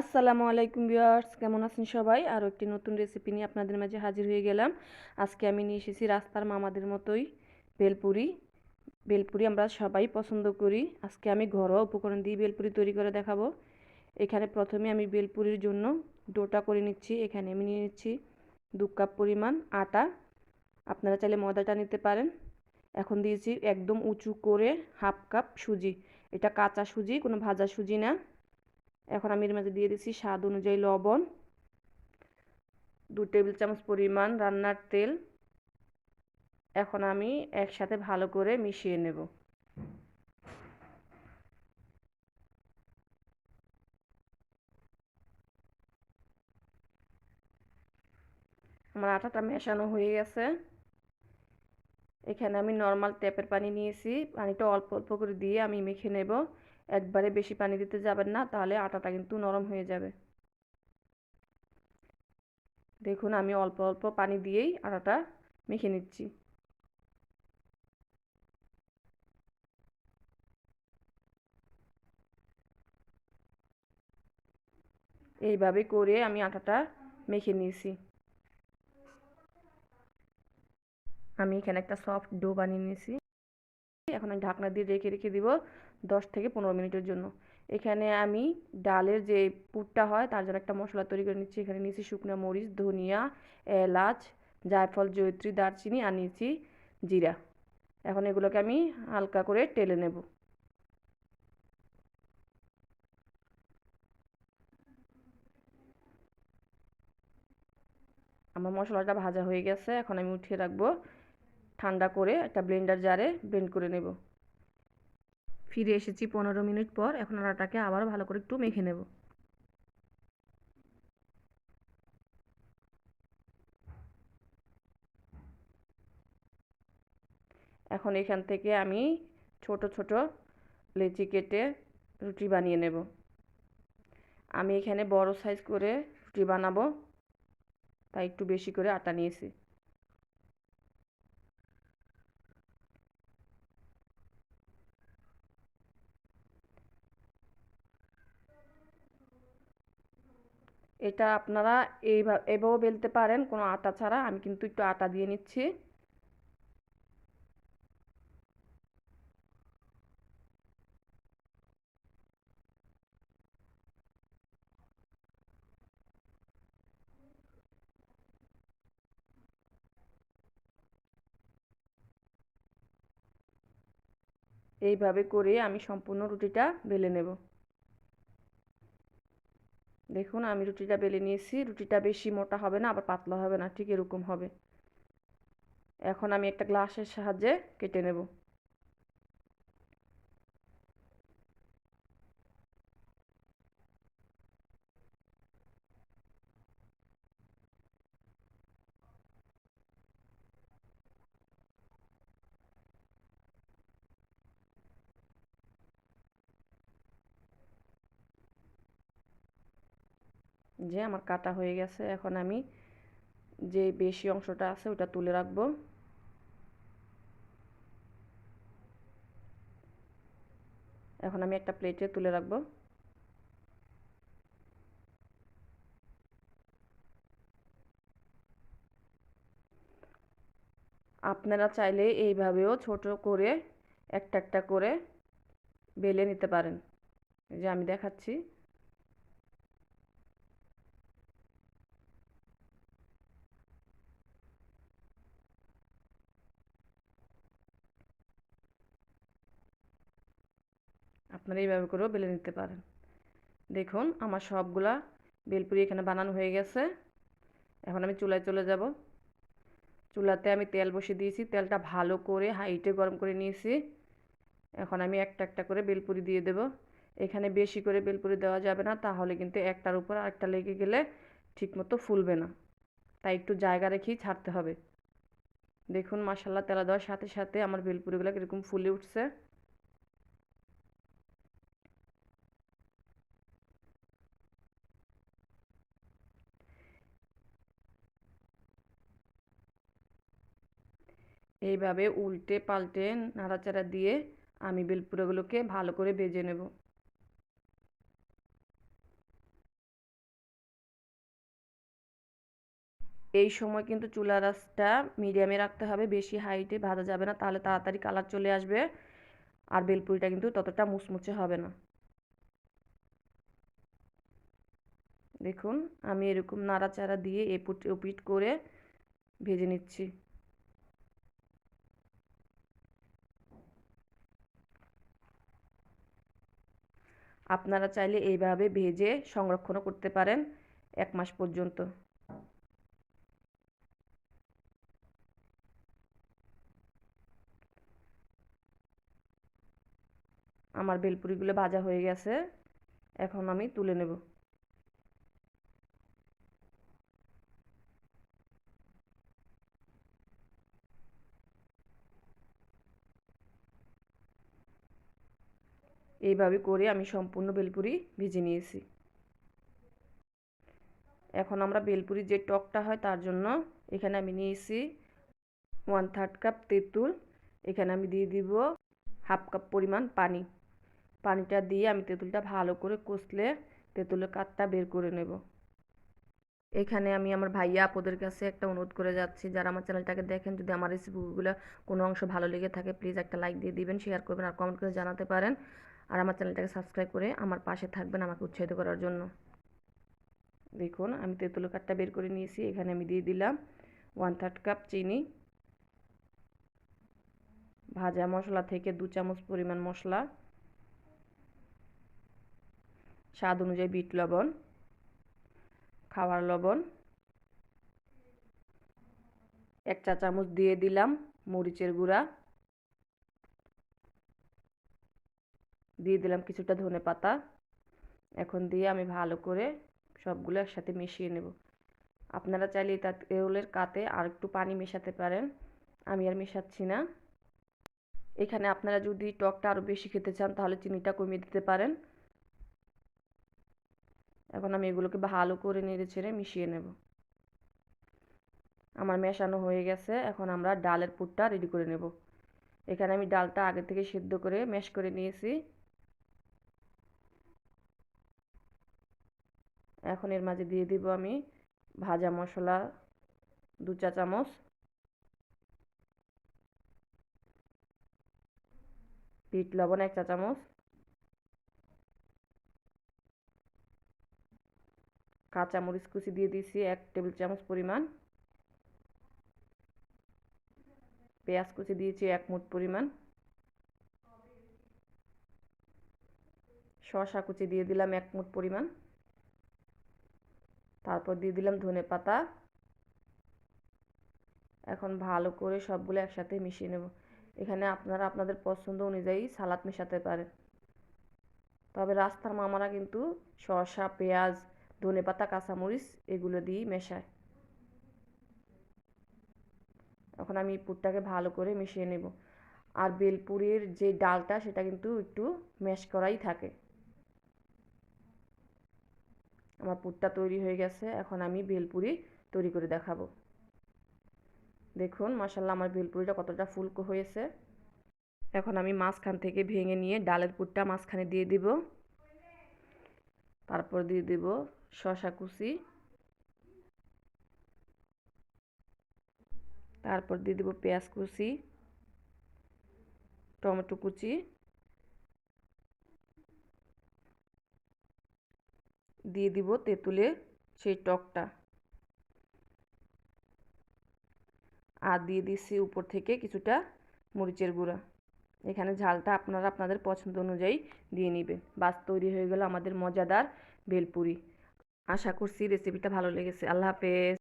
আসসালামু আলাইকুম ভিউয়ার্স, কেমন আছেন সবাই? আরও একটি নতুন রেসিপি নিয়ে আপনাদের মাঝে হাজির হয়ে গেলাম। আজকে আমি নিয়ে এসেছি রাস্তার মামাদের মতোই বেলপুরি। বেলপুরি আমরা সবাই পছন্দ করি। আজকে আমি ঘরোয়া উপকরণ দিয়ে বেলপুরি তৈরি করে দেখাবো। এখানে প্রথমে আমি বেলপুরির জন্য ডোটা করে নিচ্ছি। এখানে আমি নিয়ে নিচ্ছি দু কাপ পরিমাণ আটা। আপনারা চাইলে ময়দাটা নিতে পারেন। এখন দিয়েছি একদম উঁচু করে হাফ কাপ সুজি। এটা কাঁচা সুজি, কোনো ভাজা সুজি না। এখন আমি এর মাঝে দিয়ে দিচ্ছি স্বাদ অনুযায়ী লবণ দু টেবিল চামচ পরিমাণ রান্নার তেল। এখন আমি একসাথে ভালো করে মিশিয়ে নেব। আমার আটাটা মেশানো হয়ে গেছে। এখানে আমি নর্মাল ট্যাপের পানি নিয়েছি, পানিটা অল্প অল্প করে দিয়ে আমি মেখে নেব। একবারে বেশি পানি দিতে যাবেন না, তাহলে আটাটা কিন্তু নরম হয়ে যাবে। দেখুন, আমি অল্প অল্প পানি দিয়েই আটাটা মেখে নিচ্ছি। এইভাবে করে আমি আটাটা মেখে নিয়েছি। আমি এখানে একটা সফট ডো বানিয়ে নিয়েছি। এখন আমি ঢাকনা দিয়ে রেখে রেখে দিব। দশ থেকে পনেরো মিনিটের জন্য। এখানে আমি ডালের যে পুরটা হয়, তার জন্য একটা মশলা তৈরি করে নিচ্ছি। এখানে নিয়েছি শুকনো মরিচ, ধনিয়া, এলাচ, জায়ফল জৈত্রী দারচিনি আর নিয়েছি জিরা। এখন এগুলোকে আমি হালকা করে টেলে নেব। আমার মশলাটা ভাজা হয়ে গেছে। এখন আমি উঠিয়ে রাখব। ঠান্ডা করে একটা ব্লেন্ডার জারে ব্লেন্ড করে নেব। ফিরে এসেছি পনেরো মিনিট পর, এখন আটাটাকে আবার ভালো করে একটু মেখে নেব। এখন এখান থেকে আমি ছোট ছোট লেচি কেটে রুটি বানিয়ে নেব। আমি এখানে বড় সাইজ করে রুটি বানাবো, তাই একটু বেশি করে আটা নিয়েছি। এটা আপনারা এইভাবে এভাবেও বেলতে পারেন, কোনো আটা ছাড়া। আমি কিন্তু একটু আটা দিয়ে নিচ্ছি। এইভাবে করে আমি সম্পূর্ণ রুটিটা বেলে নেব। দেখুন, আমি রুটিটা বেলে নিয়েছি। রুটিটা বেশি মোটা হবে না, আবার পাতলা হবে না, ঠিক এরকম হবে। এখন আমি একটা গ্লাসের সাহায্যে কেটে নেব। যে আমার কাটা হয়ে গেছে, এখন আমি যে বেশি অংশটা আছে ওটা তুলে রাখব। এখন আমি একটা প্লেটে তুলে রাখব। আপনারা চাইলে এইভাবেও ছোট করে একটা একটা করে বেলে নিতে পারেন। যে আমি দেখাচ্ছি। আপনারা এইভাবে করেও বেলে নিতে পারেন। দেখুন, আমার সবগুলা বেলপুরি এখানে বানানো হয়ে গেছে। এখন আমি চুলায় চলে যাব। চুলাতে আমি তেল বসিয়ে দিয়েছি। তেলটা ভালো করে হাইটে গরম করে নিয়েছি। এখন আমি একটা একটা করে বেলপুরি দিয়ে দেব। এখানে বেশি করে বেলপুরি দেওয়া যাবে না, তাহলে কিন্তু একটার উপর আরেকটা লেগে গেলে ঠিকমতো ফুলবে না। তাই একটু জায়গা রেখেই ছাড়তে হবে। দেখুন মাসাল্লাহ তেলা দেওয়ার সাথে সাথে আমার বেলপুরিগুলো কীরকম ফুলে উঠছে। এইভাবে উল্টে পাল্টে নাড়াচাড়া দিয়ে আমি বেলপুরাগুলোকে ভালো করে ভেজে নেব। এই সময় কিন্তু চুলা আঁচটা মিডিয়ামে রাখতে হবে, বেশি হাইটে ভাজা যাবে না, তাহলে তাড়াতাড়ি কালার চলে আসবে আর বেলপুরিটা কিন্তু ততটা মুচমুচে হবে না। দেখুন, আমি এরকম নাড়াচাড়া দিয়ে এপিট ওপিট করে ভেজে নিচ্ছি। আপনারা চাইলে এইভাবে ভেজে সংরক্ষণও করতে পারেন এক মাস পর্যন্ত। আমার বেলপুরিগুলো ভাজা হয়ে গেছে। এখন আমি তুলে নেব। এইভাবে করে আমি সম্পূর্ণ বেলপুরি ভেজে নিয়েছি। এখন আমরা বেলপুরি যে টকটা হয় তার জন্য এখানে আমি নিয়েছি ওয়ান থার্ড কাপ তেঁতুল, এখানে আমি দিয়ে দিব হাফ কাপ পরিমাণ পানি। পানিটা দিয়ে আমি তেঁতুলটা ভালো করে কষলে তেঁতুলের কাঠটা বের করে নেব। এখানে আমি আমার ভাইয়া আপদের কাছে একটা অনুরোধ করে যাচ্ছি, যারা আমার চ্যানেলটাকে দেখেন, যদি আমার রেসিপিগুলো কোনো অংশ ভালো লেগে থাকে প্লিজ একটা লাইক দিয়ে দিবেন শেয়ার করবেন আর কমেন্ট করে জানাতে পারেন। আর আমার চ্যানেলটাকে সাবস্ক্রাইব করে আমার পাশে থাকবেন আমাকে উৎসাহিত করার জন্য। দেখুন, আমি তেঁতুলের কাঠটা বের করে নিয়েছি। এখানে আমি দিয়ে দিলাম ওয়ান থার্ড কাপ চিনি। ভাজা মশলা থেকে দু চামচ পরিমাণ মশলা। স্বাদ অনুযায়ী বিট লবণ, খাওয়ার লবণ। এক চা চামচ দিয়ে দিলাম মরিচের গুঁড়া। দিয়ে দিলাম কিছুটা ধনে পাতা। এখন দিয়ে আমি ভালো করে সবগুলো একসাথে মিশিয়ে নেব। আপনারা চাইলে তেলের কাতে আর একটু পানি মেশাতে পারেন। আমি আর মেশাচ্ছি না। এখানে আপনারা যদি টকটা আরও বেশি খেতে চান, তাহলে চিনিটা কমিয়ে দিতে পারেন। এখন আমি এগুলোকে ভালো করে নেড়ে ছেড়ে মিশিয়ে নেব। আমার মেশানো হয়ে গেছে। এখন আমরা ডালের পুরটা রেডি করে নেব। এখানে আমি ডালটা আগে থেকে সিদ্ধ করে ম্যাশ করে নিয়েছি। এখন এর মাঝে দিয়ে দিব আমি ভাজা মশলা, দু চা চামচ। বিট লবণ এক চা চামচ। কাঁচা মরিচ কুচি দিয়ে দিয়েছি এক টেবিল চামচ পরিমাণ। পেঁয়াজ কুচি দিয়েছি এক মুঠ পরিমাণ। শসা কুচি দিয়ে দিলাম এক মুঠ পরিমাণ। তারপর দিয়ে দিলাম ধনে পাতা। এখন ভালো করে সবগুলো একসাথে মিশিয়ে নেব। এখানে আপনারা আপনাদের পছন্দ অনুযায়ী সালাদ মেশাতে পারেন। তবে রাস্তার মামারা কিন্তু শসা, পেঁয়াজ, ধনে পাতা, কাঁচামরিচ এগুলো দিয়েই মেশায়। এখন আমি পুরটাকে ভালো করে মিশিয়ে নেব। আর বেলপুরির যে ডালটা সেটা কিন্তু একটু ম্যাশ করাই থাকে। আমার পুরটা তৈরি হয়ে গেছে, এখন আমি বেলপুরি তৈরি করে দেখাবো। দেখুন মাসাল্লাহ আমার বেলপুরিটা কতটা ফুলকো হয়েছে। এখন আমি মাঝখান থেকে ভেঙে নিয়ে ডালের পুরটা মাঝখানে দিয়ে দিব। তারপর দিয়ে দিব শশা কুচি। তারপর দিয়ে দিব পেঁয়াজ কুচি, টমেটো কুচি। দিয়ে দিব তেঁতুলের সেই টকটা। আর দিয়ে দিচ্ছি উপর থেকে কিছুটা মরিচের গুঁড়া। এখানে ঝালটা আপনারা আপনাদের পছন্দ অনুযায়ী দিয়ে নেবেন। বাস তৈরি হয়ে গেল আমাদের মজাদার ভেলপুরি। আশা করছি রেসিপিটা ভালো লেগেছে। আল্লাহ হাফেজ।